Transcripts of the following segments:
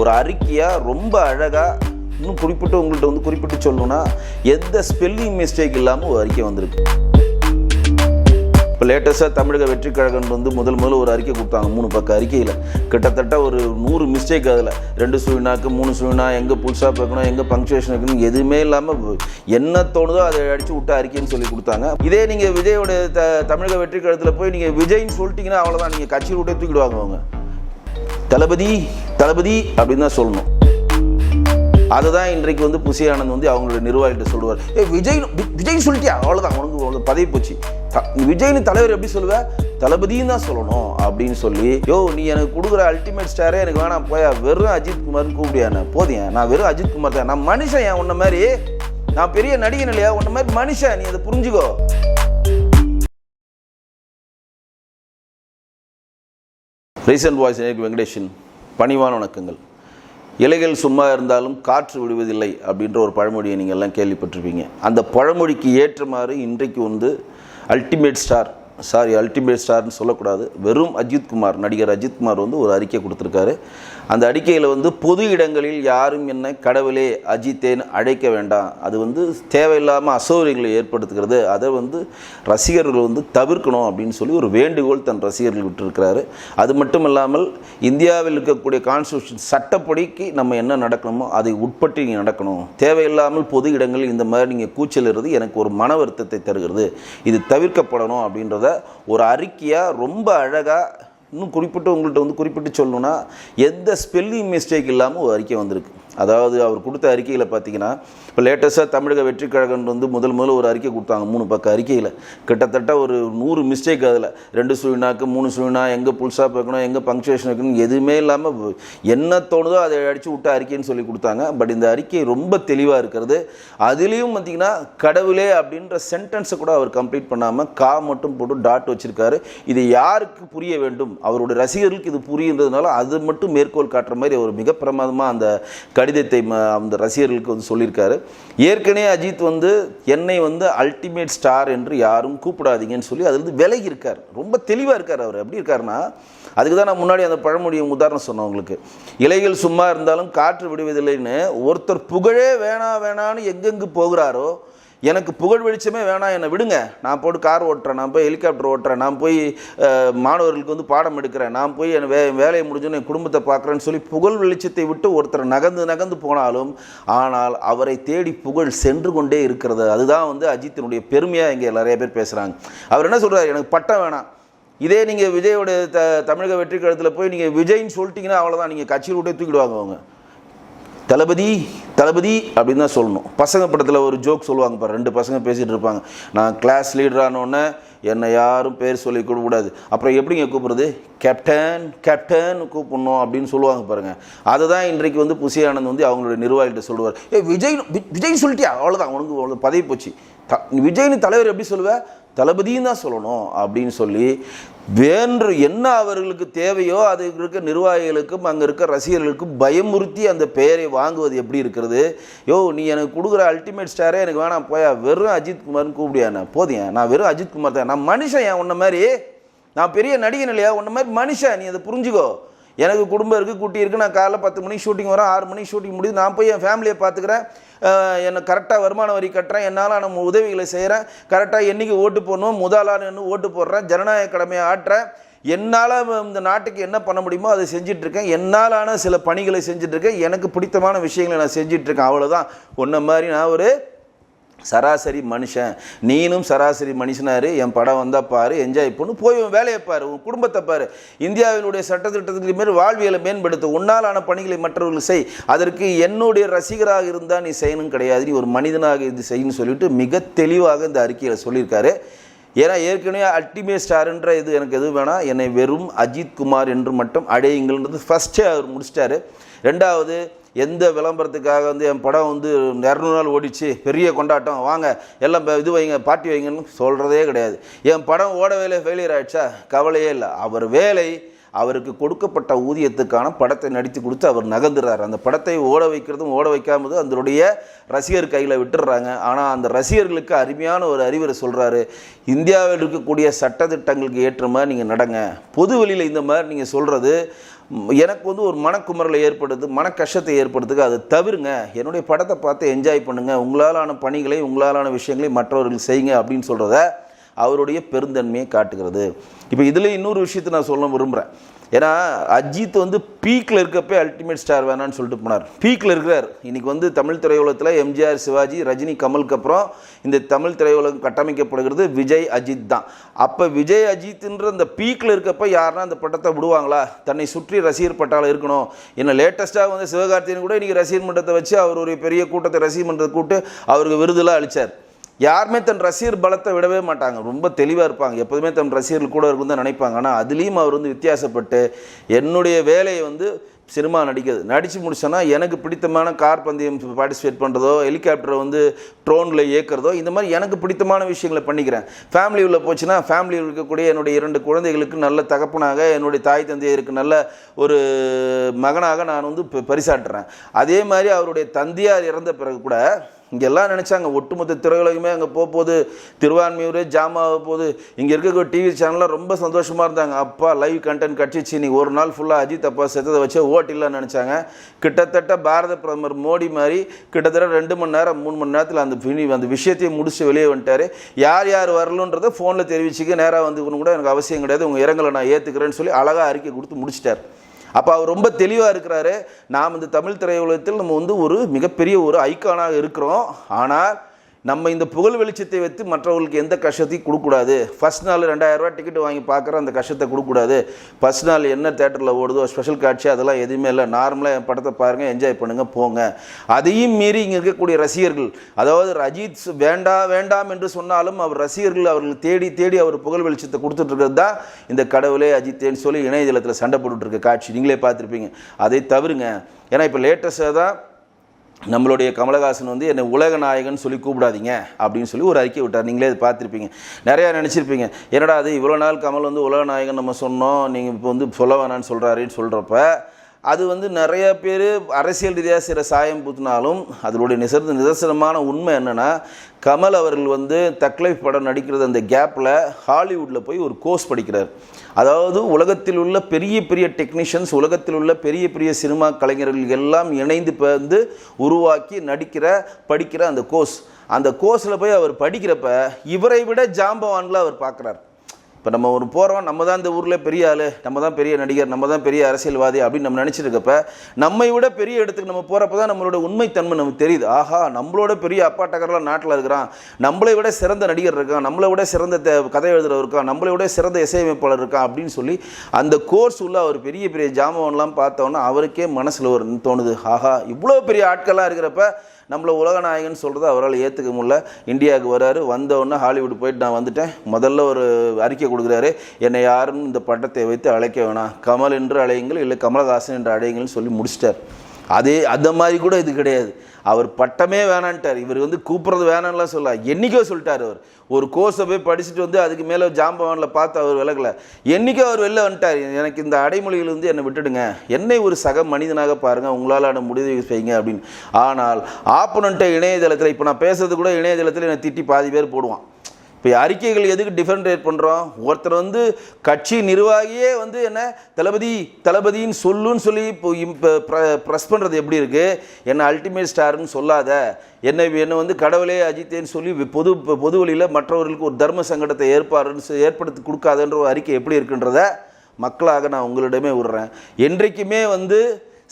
ஒரு அறிக்கையாக ரொம்ப அழகாக இன்னும் குறிப்பிட்டு உங்கள்கிட்ட வந்து குறிப்பிட்டு சொல்லணும்னா எந்த ஸ்பெல்லிங் மிஸ்டேக் இல்லாமல் ஒரு அறிக்கை வந்திருக்கு. இப்போ லேட்டஸ்ட்டாக தமிழக வெற்றி கழகம் வந்து முதல் முதல்ல ஒரு அறிக்கை கொடுத்தாங்க மூணு பக்கம் அறிக்கையில். கிட்டத்தட்ட ஒரு நூறு மிஸ்டேக் அதில். ரெண்டு சுழினாக்கு மூணு சுழினா எங்கே புதுசாக பார்க்கணும் எங்கே பங்க்சுவேஷன் இருக்கணும் எதுவுமே இல்லாமல் என்ன தோணுதோ அதை அடித்து விட்டு அறிக்கைன்னு சொல்லி கொடுத்தாங்க. இதே நீங்கள் விஜயோட த தமிழக வெற்றி கழகத்தில் போய் நீங்கள் விஜய்ன்னு சொல்லிட்டீங்கன்னா அவ்வளோதான் நீங்கள் கட்சியில் விட்டே தூக்கிடுவாங்க அவங்க. தளபதி தளபதி அப்படின்னு தான் சொல்லணும். அதுதான் இன்றைக்கு வந்து புசி ஆனந்த் வந்து அவங்களுடைய நிர்வாகிகிட்ட சொல்லுவார். ஏ விஜய் விஜய் சொல்லிட்டியா? அவ்வளோதான் உனக்கு அவ்வளோ பதவி போச்சு. விஜய்னு தலைவர் எப்படி சொல்லுவ? தளபதியும் தான் சொல்லணும் அப்படின்னு சொல்லி யோ நீ எனக்கு கொடுக்குற அல்டிமேட் ஸ்டாரே எனக்கு வேணாம் போயா வெறும் அஜித் குமார்னு கூப்பிடியா போதியா நான் வெறும் அஜித் குமார் தான். நான் மனுஷன் ஏன்? உன்ன மாதிரி நான் பெரிய நடிகன் இல்லையா? உன்ன மாதிரி மனுஷன் நீ அதை புரிஞ்சுக்கோ. ரீசன்ட் வாய்ஸ் எனக்கு வெங்கடேஷன் பணிவான வணக்கங்கள். இலைகள் சும்மா இருந்தாலும் காற்று விடுவதில்லை அப்படின்ற ஒரு பழமொழியை நீங்கள் எல்லாம் கேள்விப்பட்டிருப்பீங்க. அந்த பழமொழிக்கு ஏற்றமாறு இன்றைக்கு வந்து அல்டிமேட் ஸ்டார் சாரி அல்டிமேட் ஸ்டார்னு சொல்லக்கூடாது. வெறும் அஜித் குமார் நடிகர் அஜித் குமார் வந்து ஒரு அறிக்கை கொடுத்துருக்காரு. அந்த அறிக்கையில் வந்து பொது இடங்களில் யாரும் என்ன கடவுளே அஜித்தேன்னு அழைக்க வேண்டாம். அது வந்து தேவையில்லாமல் அசௌகரியங்களை ஏற்படுத்துகிறது. அதை வந்து ரசிகர்கள் வந்து தவிர்க்கணும் அப்படின்னு சொல்லி ஒரு வேண்டுகோள் தன் ரசிகர்கள் விட்டுருக்கிறாரு. அது மட்டும் இல்லாமல் இந்தியாவில் இருக்கக்கூடிய கான்ஸ்டியூஷன் சட்டப்படிக்கு நம்ம என்ன நடக்கணுமோ அதை உட்பட்டு நீங்கள் நடக்கணும். தேவையில்லாமல் பொது இடங்களில் இந்த மாதிரி நீங்கள் கூச்சலிடுறது எனக்கு ஒரு மன வருத்தத்தை தருகிறது. இது தவிர்க்கப்படணும் அப்படின்றத ஒரு அறிக்கையாக ரொம்ப அழகாக இன்னும் குறிப்பிட்டு உங்கள்கிட்ட வந்து குறிப்பிட்டு சொல்லணுன்னா எந்த ஸ்பெல்லிங் மிஸ்டேக் இல்லாமல் ஒரு அறிக்கை வந்திருக்கு. அதாவது அவர் கொடுத்த அறிக்கையில் பார்த்தீங்கன்னா இப்போ லேட்டஸ்ட்டாக தமிழக வெற்றி கழகம் வந்து முதல் முதல்ல ஒரு அறிக்கை கொடுத்தாங்க மூணு பக்க அறிக்கையில். கிட்டத்தட்ட ஒரு நூறு மிஸ்டேக் அதில். ரெண்டு சுழினாக்கு மூணு சுழினா எங்கே புல்ஸாக பார்க்கணும் எங்கே பங்க்சுவேஷன் வைக்கணும் எதுவுமே இல்லாமல் என்ன தோணுதோ அதை அடித்து விட்ட அறிக்கைன்னு சொல்லி கொடுத்தாங்க. பட் இந்த அறிக்கை ரொம்ப தெளிவாக இருக்கிறது. அதுலேயும் பார்த்தீங்கன்னா கடவுளே அப்படின்ற சென்டென்ஸை கூட அவர் கம்ப்ளீட் பண்ணாமல் கா மட்டும் போட்டு டாட் வச்சுருக்காரு. இது யாருக்கு புரிய வேண்டும்? அவருடைய ரசிகர்களுக்கு இது புரியுன்றதுனால அது மட்டும் மேற்கோள் காட்டுற மாதிரி அவர் மிக பிரமாதமாக அந்த கடிதத்தை அந்த ரசிகர்களுக்கு வந்து சொல்லியிருக்காரு. ஏற்கனவே அஜித் வந்து என்னை வந்து அல்டிமேட் ஸ்டார் என்று யாரும் கூப்பிடாதீங்கன்னு சொல்லி அதுலேருந்து விலகி இருக்கார் ரொம்ப தெளிவாக இருக்கார் அவர். எப்படி இருக்காருன்னா அதுக்கு தான் நான் முன்னாடி அந்த பழமொழியை உதாரணம் சொன்னேன் உங்களுக்கு. இலைகள் சும்மா இருந்தாலும் காற்று விடுவதில்லைன்னு ஒருத்தர் புகழே வேணாம் வேணான்னு எங்கெங்கு போகிறாரோ எனக்கு புகழ் வெளிச்சமே வேணாம் என்னை விடுங்க. நான் போட்டு கார் ஓட்டுறேன் நான் போய் ஹெலிகாப்டர் ஓட்டுறேன் நான் போய் மாணவர்களுக்கு வந்து பாடம் எடுக்கிறேன் நான் போய் என் வே வேலையை முடிஞ்சோன்னு என் குடும்பத்தை பார்க்குறேன்னு சொல்லி புகழ் வெளிச்சத்தை விட்டு ஒருத்தர் நகர்ந்து நகர்ந்து போனாலும் ஆனால் அவரை தேடி புகழ் சென்று கொண்டே இருக்கிறது. அதுதான் வந்து அஜித்தினுடைய பெருமையாக இங்கே நிறைய பேர் பேசுகிறாங்க அவர் என்ன சொல்கிறார் எனக்கு பட்டம் வேணாம். இதே நீங்கள் விஜயோட த தமிழக வெற்றி கழகத்தில் போய் நீங்கள் விஜய்ன்னு சொல்லிட்டீங்கன்னா அவ்வளோதான் நீங்கள் கட்சியில் விட்டே தூக்கிடுவாங்க அவங்க. தளபதி தளபதி அப்படின்னு தான் சொல்லணும். பசங்க படத்தில் ஒரு ஜோக் சொல்லுவாங்க பாரு ரெண்டு பசங்க பேசிகிட்டு இருப்பாங்க. நான் கிளாஸ் லீடரானோடனே என்னை யாரும் பேர் சொல்லி கூடாது. அப்புறம் எப்படிங்க கூப்பிடுறது? கேப்டன் கேப்டன் கூப்பிடணும் அப்படின்னு சொல்லுவாங்க பாருங்க. அதுதான் இன்றைக்கு வந்து புசி ஆனந்த் வந்து அவங்களுடைய நிர்வாகிகிட்ட சொல்லுவார். ஏ விஜய் விஜய் சொல்லிட்டியா? அவ்வளோதான் உனக்கு அவ்வளோ பதவி போச்சு. த விஜய்னு தலைவர் எப்படி சொல்லுவேன் தளபதியும் தான் சொல்லணும் அப்படின்னு சொல்லி வேன்று என்ன அவர்களுக்கு தேவையோ அது இருக்க நிர்வாகிகளுக்கும் அங்கே இருக்க ரசிகர்களுக்கும் பயமுறுத்தி அந்த பெயரை வாங்குவது எப்படி இருக்கிறது? யோ நீ எனக்கு கொடுக்குற அல்டிமேட் ஸ்டாரே எனக்கு வேணாம் போயா. வெறும் அஜித் குமார்னு கூப்பிடியா போதியா நான் வெறும் அஜித் குமார் தான். நான் மனுஷன் ஏன்? உன்ன மாதிரி நான் பெரிய நடிகன் இல்லையா? உன்ன மாதிரி மனுஷன் நீ அதை புரிஞ்சுக்கோ. எனக்கு குடும்பம் இருக்குது குட்டி இருக்குது நான் காலைல பத்து மணிக்கு ஷூட்டிங் வரேன் ஆறு மணிக்கு ஷூட்டிங் முடியுது. நான் போய் என் ஃபேமிலியை பார்த்துக்கிறேன். என்னை கரெக்டாக வருமான வரி கட்டுறேன். என்னால் நம்ம உதவிகளை செய்கிறேன் கரெக்டாக என்றைக்கு ஓட்டு போடணும் முதலாளன்னு ஓட்டு போடுறேன். ஜனநாயக கடமையை ஆட்டுறேன் என்னால் இந்த நாட்டுக்கு என்ன பண்ண முடியுமோ அதை செஞ்சிட்ருக்கேன் என்னாலான சில பணிகளை செஞ்சிட்ருக்கேன் எனக்கு பிடித்தமான விஷயங்களை நான் செஞ்சிட்ருக்கேன் அவ்வளோதான் ஒன்றை மாதிரி நான் ஒரு சராசரி மனுஷன். நீனும் சராசரி மனுஷனாரு என் படம் வந்தால் பாரு என்ஜாய் பண்ணு போய் உன் வேலையை பாரு உன் குடும்பத்தை பாரு. இந்தியாவினுடைய சட்டத்திட்டத்துக்கு மேல் வாழ்வியலை மேம்படுத்த உன்னாலான பணிகளை மற்றவர்கள் செய். அதற்கு என்னுடைய ரசிகராக இருந்தால் நீ செய்யணும் கிடையாது. நீ ஒரு மனிதனாக இது செய்யணும்னு சொல்லிட்டு மிக தெளிவாக இந்த அறிக்கையில் சொல்லியிருக்காரு. ஏன்னா ஏற்கனவே அல்டிமேட் ஸ்டார்ன்ற இது எனக்கு எதுவும் வேணாம். என்னை வெறும் அஜித் குமார் என்று மட்டும் அடையுங்கள்ன்றது ஃபஸ்ட்டே அவர் முடிச்சிட்டாரு. ரெண்டாவது எந்த விளம்பரத்துக்காக வந்து என் படம் வந்து இரநூறு நாள் ஓடிச்சு பெரிய கொண்டாட்டம் வாங்க எல்லாம் இது வைங்க பார்ட்டி வைங்கன்னு சொல்கிறதே கிடையாது. என் படம் ஓட வேலை ஃபெயிலியர் ஆயிடுச்சா? கவலையே இல்லை. அவர் வேலை அவருக்கு கொடுக்கப்பட்ட ஊதியத்துக்கான படத்தை நடித்து கொடுத்து அவர் நகர்ந்துறாரு. அந்த படத்தை ஓட வைக்கிறதும் ஓட வைக்காமது அதனுடைய ரசிகர் கையில் விட்டுடுறாங்க ஆனால் அந்த ரசிகர்களுக்கு அருமையான ஒரு அறிவுரை சொல்கிறாரு இந்தியாவில் இருக்கக்கூடிய சட்டத்திட்டங்களுக்கு ஏற்ற மாதிரி நீங்கள் நடங்க. பொது வெளியில் இந்த மாதிரி நீங்கள் சொல்கிறது எனக்கு வந்து ஒரு மனக்குமரலை ஏற்படுது மன கஷ்டத்தை ஏற்படுத்துக்கு அதை தவிருங்க. என்னுடைய படத்தை பார்த்து என்ஜாய் பண்ணுங்கள் உங்களாலான பணிகளை உங்களாலான விஷயங்களை மற்றவர்கள் செய்யுங்க அப்படின்னு சொல்கிறத அவருடைய பெருந்தன்மையை காட்டுகிறது. இப்போ இதில் இன்னொரு விஷயத்தை நான் சொல்ல விரும்புகிறேன் ஏன்னா அஜித் வந்து பீக்கில் இருக்கப்பே அல்டிமேட் ஸ்டார் வேணான்னு சொல்லிட்டு போனார். பீக்கில் இருக்கிறார். இன்றைக்கி வந்து தமிழ் திரையுலகத்தில் எம்ஜிஆர் சிவாஜி ரஜினி கமலுக்கு அப்புறம் இந்த தமிழ் திரையுலகம் கட்டமைக்கப்படுகிறது விஜய் அஜித் தான். அப்போ விஜய் அஜித்ன்ற அந்த பீக்கில் இருக்கப்ப யாருன்னா அந்த பட்டத்தை விடுவாங்களா? தன்னை சுற்றி ரசிகர் பட்டாளம் இருக்கணும். என்ன லேட்டஸ்ட்டாக வந்து சிவகார்த்தியன் கூட இன்றைக்கி ரசிகர் மன்றத்தை வச்சு அவர் ஒரு பெரிய கூட்டத்தை ரசிகர் மன்றத்தை கூப்பிட்டு அவருக்கு விருதுலாம் அளித்தார் யாருமே தன் ரசிகர் பலத்தை விடவே மாட்டாங்க. ரொம்ப தெளிவாக இருப்பாங்க. எப்போதுமே தன் ரசிகர்கள் கூட இருக்கும் தான் நினைப்பாங்க. ஆனால் அதுலேயும் அவர் வந்து வித்தியாசப்பட்டு என்னுடைய வேலையை வந்து சினிமா நடிக்கிறது. நடித்து முடிச்சோன்னா எனக்கு பிடித்தமான கார் பந்தயம் பார்ட்டிசிபேட் பண்ணுறதோ ஹெலிகாப்டரை வந்து ட்ரோனில் இயக்கிறதோ இந்த மாதிரி எனக்கு பிடித்தமான விஷயங்களை பண்ணிக்கிறேன். ஃபேமிலி உள்ள போச்சுன்னா ஃபேமிலியில் இருக்கக்கூடிய என்னுடைய இரண்டு குழந்தைகளுக்கு நல்ல தகப்பனாக என்னுடைய தாய் தந்தையருக்கு நல்ல ஒரு மகனாக நான் வந்து ப- பரிசாட்டுறேன். அதே மாதிரி அவருடைய தந்தையார் இறந்த பிறகு கூட இங்கெல்லாம் நினச்சாங்க ஒட்டுமொத்த திரையுலகமே அங்கே போக போகுது திருவான்மையூரே ஜாம் ஆக போகுது. இங்கே இருக்க டிவி சேனல்லாம் ரொம்ப சந்தோஷமாக இருந்தாங்க. அப்பா லைவ் கண்டென்ட் கட்சிச்சு நீ ஒரு நாள் ஃபுல்லாக அஜித் அப்பா செத்ததை வச்சு ஓட்டிடலாம்னு நினச்சாங்க. கிட்டத்தட்ட பாரத பிரதமர் மோடி மாதிரி கிட்டத்தட்ட ரெண்டு மணி நேரம் மூணு மணி நேரத்தில் அந்த பினி அந்த விஷயத்தையும் முடிச்சு வெளியே வந்துட்டார். யார் யார் வரலன்றதை ஃபோனில் தெரிவிச்சுக்க நேராக வந்து கூட எனக்கு அவசியம் கிடையாது. உங்கள் இரங்கலை நான் ஏற்றுக்கிறேன்னு சொல்லி அழகாக அறிக்கை கொடுத்து முடிச்சிட்டார். அப்போ அவர் ரொம்ப தெளிவாக இருக்கிறாரு. நாம் இந்த தமிழ் திரையுலகத்தில் நம்ம வந்து ஒரு மிகப்பெரிய ஒரு ஐக்கானாக இருக்கிறோம். ஆனால் நம்ம இந்த புகழ் வெளிச்சத்தை வைத்து மற்றவர்களுக்கு எந்த கஷ்டத்தையும் கொடுக்கூடாது ஃபர்ஸ்ட் நாள் ரெண்டாயிரரூவா டிக்கெட் வாங்கி பார்க்குற அந்த கஷ்டத்தை கொடுக்கக்கூடாது. ஃபஸ்ட் நாள் என்ன தேட்டரில் ஓடுதோ ஸ்பெஷல் காட்சி அதெல்லாம் எதுவுமே இல்லை. நார்மலாக என் படத்தை பாருங்கள் என்ஜாய் பண்ணுங்கள் போங்க. அதையும் மீறி இங்கே இருக்கக்கூடிய ரசிகர்கள் அதாவது ரஜித் வேண்டாம் வேண்டாம் என்று சொன்னாலும் அவர் ரசிகர்கள் அவர்கள் தேடி தேடி அவர் புகழ் வெளிச்சத்தை கொடுத்துட்ருக்கிறது தான் இந்த கடவுளே அஜித்தேன்னு சொல்லி இணையதளத்தில் சண்டை போட்டுட்ருக்க காட்சி. நீங்களே பார்த்துருப்பீங்க. அதை தவிருங்க. ஏன்னா இப்போ லேட்டஸ்ட்டாக தான் நம்மளுடைய கமலஹாசன் வந்து என்னை உலக நாயகன் சொல்லி கூப்பிடாதீங்க அப்படின்னு சொல்லி ஒரு அறிக்கை விட்டார். நீங்களே அதை பார்த்துருப்பீங்க. நிறையா நினச்சிருப்பீங்க. என்னடா அது இவ்வளோ நாள் கமல் வந்து உலக நாயகன் நம்ம சொன்னோம் நீங்கள் இப்போ வந்து சொல்ல வேணான்னு சொல்கிறாருன்னு சொல்கிறப்ப அது வந்து நிறைய பேர் அரசியல் ரீதியாக சில சாயம் பூத்தினாலும் அதனுடைய நிசர்ந்த நிதர்சனமான உண்மை என்னென்னா கமல் அவர்கள் வந்து தக்லைஃப் படம் நடிக்கிறது அந்த கேப்பில் ஹாலிவுட்டில் போய் ஒரு கோர்ஸ் படிக்கிறார். அதாவது உலகத்தில் உள்ள பெரிய பெரிய டெக்னீஷியன்ஸ் உலகத்தில் உள்ள பெரிய பெரிய சினிமா கலைஞர்கள் எல்லாம் இணைந்து இப்ப வந்து உருவாக்கி நடிக்கிற படிக்கிற அந்த கோர்ஸ். அந்த கோர்ஸில் போய் அவர் படிக்கிறப்ப இவரை விட ஜாம்பவான்களை அவர் பார்க்குறார். இப்போ நம்ம ஒரு போகிறோம் நம்ம தான் இந்த ஊரில் பெரிய ஆள் நம்ம தான் பெரிய நடிகர் நம்ம தான் பெரிய அரசியல்வாதி அப்படின்னு நம்ம நினச்சிருக்கப்ப நம்மை விட பெரிய இடத்துக்கு நம்ம போகிறப்ப தான் நம்மளோட உண்மைத்தன்மை நமக்கு தெரியுது. ஆஹா நம்மளோட பெரிய அப்பாட்டகர்லாம் நாட்டில் இருக்கிறான். நம்மளை விட சிறந்த நடிகர் இருக்கான் நம்மளை விட சிறந்த த- கதை எழுதுறவர் இருக்கான் நம்மளை விட சிறந்த இசையமைப்பாளர் இருக்கான் அப்படின்னு சொல்லி அந்த கோர்ஸ் உள்ள அவர் பெரிய பெரிய ஜாமவன்லாம் பார்த்தோன்னா அவருக்கே மனசில் ஒரு தோணுது. ஆஹா இவ்வளோ பெரிய ஆட்கள்லாம் இருக்கிறப்ப நம்மளை உலக நாயகன் சொல்கிறத அவரால் ஏற்றுக்க முடியல. இந்தியாவுக்கு வராரு. வந்தவுடனே ஹாலிவுட் போயிட்டு நான் வந்துட்டேன். முதல்ல ஒரு அறிக்கை கொடுக்குறாரு. என்னை யாரும் இந்த பட்டத்தை வைத்து அழைக்க வேணாம். கமல் என்று அழையுங்கள் இல்லை கமலஹாசன் என்று அழையுங்கள்னு சொல்லி முடிச்சிட்டார். அதே அந்த மாதிரி கூட இது கிடையாது. அவர் பட்டமே வேணான்ட்டார். இவர் வந்து கூப்பிட்றது வேணான்லாம் சொல்ல என்னைக்கோ சொல்லிட்டார் அவர். ஒரு கோர்ஸை போய் படிச்சுட்டு வந்து அதுக்கு மேலே ஜாம்பவானில் பார்த்து அவர் விலகலை. என்னைக்கோ அவர் வெளில வந்துட்டார். எனக்கு இந்த அடைமொழிகள் வந்து என்னை விட்டுடுங்க. என்னை ஒரு சக மனிதனாக பாருங்கள் உங்களால் முடிவு செய்யுங்க அப்படின்னு. ஆனால் ஆப்பனண்ட்டை இணையதளத்தில் இப்போ நான் பேசுறது கூட இணையதளத்தில் என்னை திட்டி பாதி பேர் போடுவான். இப்போ அறிக்கைகள் எதுக்கு டிஃபரன்டேட் பண்ணுறோம் ஒருத்தர் வந்து கட்சி நிர்வாகியே வந்து என்ன தளபதி தளபதின்னு சொல்லுன்னு சொல்லி இப்போ இப்போ ப்ரெஸ் பண்ணுறது எப்படி இருக்குது என்னை அல்டிமேட் ஸ்டார்னு சொல்லாத என்னை என்னை வந்து கடவுளே அஜித்தேன்னு சொல்லி பொது பொது வழியில் மற்றவர்களுக்கு ஒரு தர்ம சங்கடத்தை ஏற்பாடுன்னு ஏற்படுத்தி கொடுக்காதன்ற ஒரு அறிக்கை எப்படி இருக்குன்றத மக்களாக நான் உங்களிடமே விடுறேன். என்றைக்குமே வந்து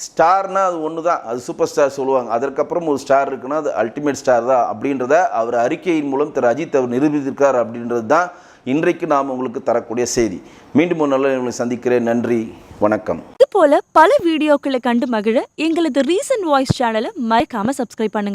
ஸ்டார்னால் அது ஒன்று தான் அது சூப்பர் ஸ்டார் சொல்லுவாங்க. அதற்கப்புறம் ஒரு ஸ்டார் இருக்குன்னா அது அல்டிமேட் ஸ்டார் தான் அப்படின்றத அவர் அறிக்கையின் மூலம் திரு அஜித் அவர் நிரூபித்திருக்கார் அப்படின்றது தான் இன்றைக்கு நாம் உங்களுக்கு தரக்கூடிய செய்தி. மீண்டும் ஒரு நல்ல உங்களை சந்திக்கிறேன். நன்றி. வணக்கம். இது போல பல வீடியோக்களை கண்டு மகிழ எங்களது ரீசன்ட் வாய்ஸ் சேனலை மறக்காம சப்ஸ்கிரைப் பண்ணுங்க.